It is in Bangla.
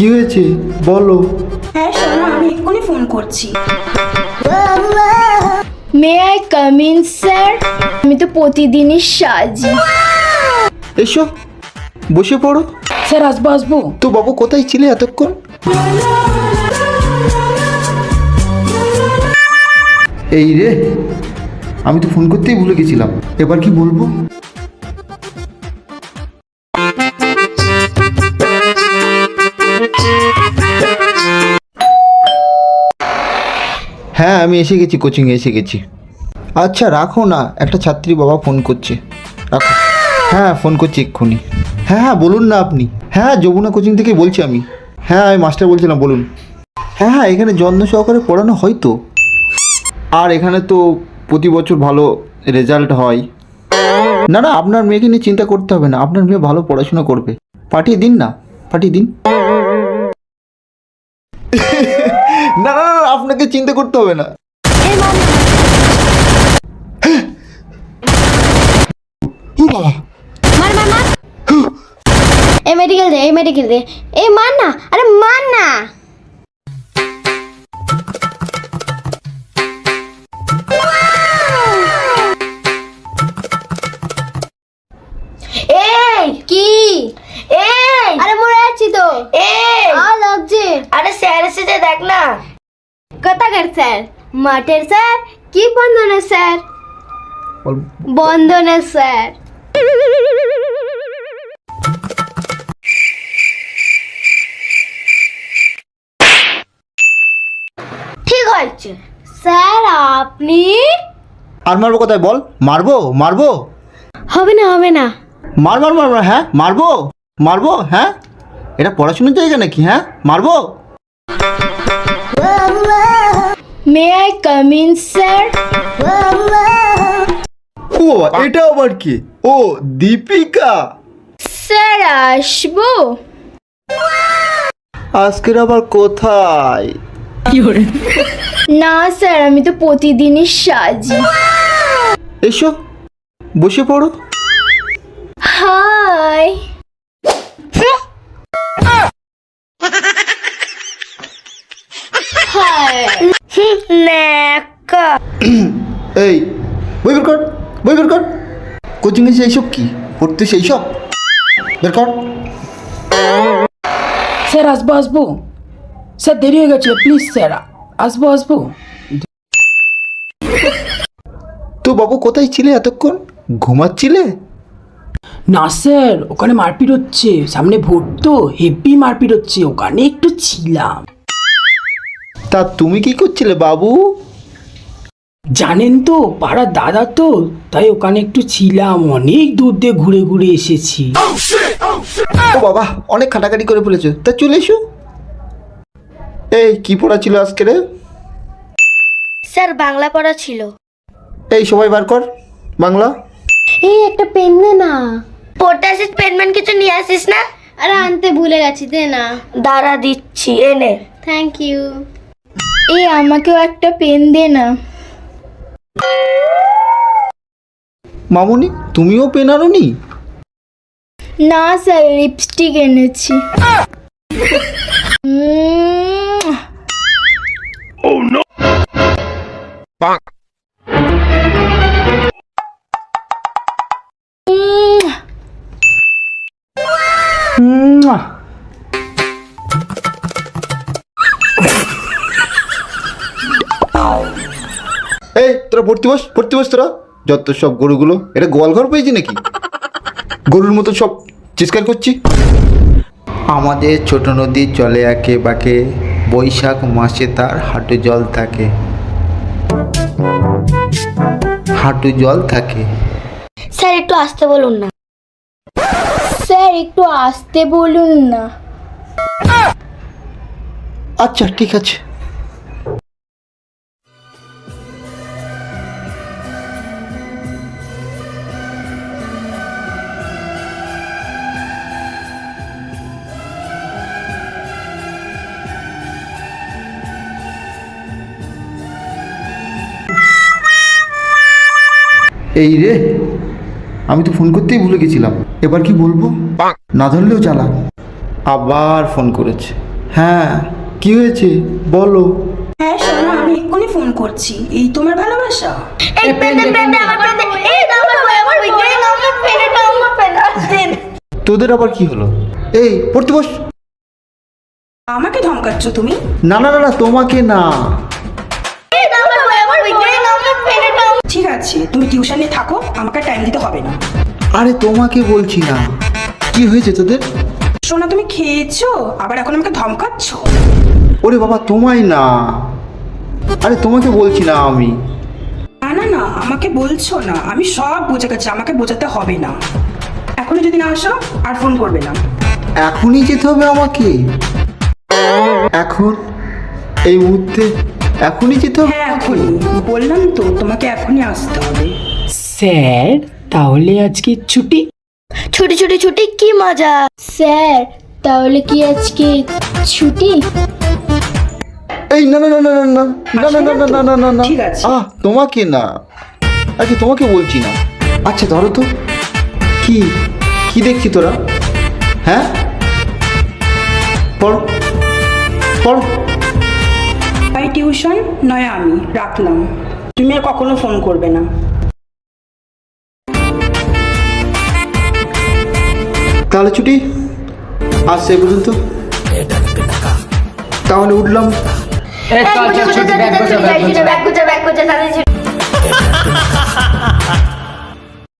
কি হয়েছে? বলো। হ্যাঁ শোনো আমি এক্ষুনি ফোন করছি। May I come in sir আমি তো প্রতিদিনই সাজি। এসো বসে পড়ো। স্যার আসব আসব। তো বাবু কোথায় ছিলে এতক্ষণ? এই রে আমি তো ফোন করতেই ভুলে গেছিলাম। এবার কি বলব? হ্যাঁ আমি এসে গেছি কোচিংয়ে এসে গেছি। আচ্ছা রাখো না, একটা ছাত্রী বাবা ফোন করছে। রাখো। হ্যাঁ ফোন করছি এক্ষুনি। হ্যাঁ হ্যাঁ বলুন না আপনি। হ্যাঁ যমুনা কোচিং থেকে বলছি আমি। হ্যাঁ আমি মাস্টার বলছিলাম, বলুন। হ্যাঁ হ্যাঁ এখানে যত্ন সহকারে পড়ানো হয় তো। আর এখানে তো প্রতি বছর ভালো রেজাল্ট হয়। না না, আপনার মেয়েকে নিয়ে চিন্তা করতে হবে না। আপনার মেয়ে ভালো পড়াশোনা করবে। পাঠিয়ে দিন না, পাঠিয়ে দিন। না না না, আপনাকে চিন্তা করতে হবে না। ও বাবা। মার মার মার। এই মেডিকেল দে এই মেডিকেল দে। এই মার না আরে মান না। না কোথাকার স্যার মাঠের স্যার কি বন্ধনের স্যার বন্ধনের স্যার ঠিক হয়েছে স্যার আপনি আর মারবো কোথায় বল? মারবো? মারবো? হবে না হবে না। মার মার মার মার, হ্যাঁ? মারবো? মারবো? হ্যাঁ? এটা পড়াশোনার জায়গা নাকি হ্যাঁ? মারবো? May I come in sir ও এটা আবার কি? ও দীপিকা। স্যার আসব? আজকের আবার কোথায়? না স্যার আমি তো প্রতিদিনই সাজি। এসো বসে পড়ো। হাই এই বই বের কর বই বের কর। কোচিংয়ে সেই সব কি? পড়তে সেই সব? বের কর। স্যার আসব আসব। স্যার দেরি হয়ে গেছে প্লিজ স্যার আসব আসব। তো বাবু কোথায় ছিলে এতক্ষণ? ঘুমাচ্ছিলে? না স্যার ওখানে মারপিট হচ্ছে। সামনে ভোট তো হেভি মারপিট হচ্ছে ওখানে একটু ছিলাম। তা তুমি কি করছিলে বাবু? জানেন তো পাড়ার দাদা তো তাই ওখানে একটু ছিলাম অনেক দূর দিয়ে ঘুরে ঘুরে এসেছি। ও বাবা অনেক খাটাখাটি করে ফেলেছো। তা চলে এসো। এই কি পড়া ছিল আজকে রে? স্যার বাংলা পড়া ছিল। এই সবাই বার কর। বাংলা। এই একটা পেন দে না। পড়তে আসিস পেন ম্যান কিছু নিয়ে আসিস না? আরে আনতে ভুলে গেছি দে না। দাঁড়া দিচ্ছি এনে। থ্যাংক ইউ এই আমাকেও একটা পেন দে না। মামুনি তুমিও পেন আনোনি? না স্যার লিপস্টিক এনেছি। উম, তোরা ভর্তি বস ভর্তি বস তোরা। যত সব গরুগুলো। এটা গোয়াল ঘর পেয়েছি নাকি? গরুর মতো সব চিৎকার করছি। আমাদের ছোট নদী চলে একে বাকে বৈশাখ মাসে তার হাঁটু জল থাকে। হাঁটু জল থাকে। স্যার একটু আসতে বলুন না। স্যার একটু আসতে বলুন না। আচ্ছা ঠিক আছে। এই রে আমি তো ফোন করতেই ভুলে গেছিলাম। এবার কি বলব? না ধরলেও চালা। আবার ফোন করেছে। হ্যাঁ কি হয়েছে? বলো। হ্যাঁ শোনো আমি এক্ষুনি ফোন করছি। এই তোমার ভালোবাসা? এই পেন পেন আমার পেন এই দাও আমার আমার বই আমার পেন এটা আমার পেন দেন। তোদের আবার কি হলো? এই পড়তে বস। আমাকে ধমকাচ্ছ তুমি? না না না না তোমাকে না। আছে তুমি টিউশনে থাকো আমাকে টাইম দিতে হবে না। আরে তোমাকে বলছি না। কি হয়েছে তোদের? সোনা তুমি খেয়েছো? আবার এখন আমাকে ধমকাচ্ছ? ওরে বাবা তোমায় না। আরে তোমাকে বলছি না আমি। না না না আমাকে বলছো না। আমি সব বুঝে গেছি আমাকে বোঝাতে হবে না। এখনই যদি না আসো আর ফোন করবে না। এখনই যেতে হবে আমাকে। এখন এই মুহূর্তে এখনই যেতে হবে হ্যাঁ এখনই বললাম তো তোমাকে এখনই আসতে হবে স্যার তাহলে আজকে ছুটি ছুটি ছুটি ছুটি কি মজা স্যার তাহলে কি আজকে ছুটি এই না না না না না না না না না না না না না ঠিক আছে। আহ তোমাকে না আচ্ছা তোমাকে বলছি না আচ্ছা ধরো তো কি কি দেখছি তোরা হ্যাঁ পড় পড় টিউশন? নয় আমি। রাখলাম। তুমি আর কখনো ফোন করবে না। তাহলে ছুটি? আজ সে পর্যন্ত। তাহলে উঠলাম।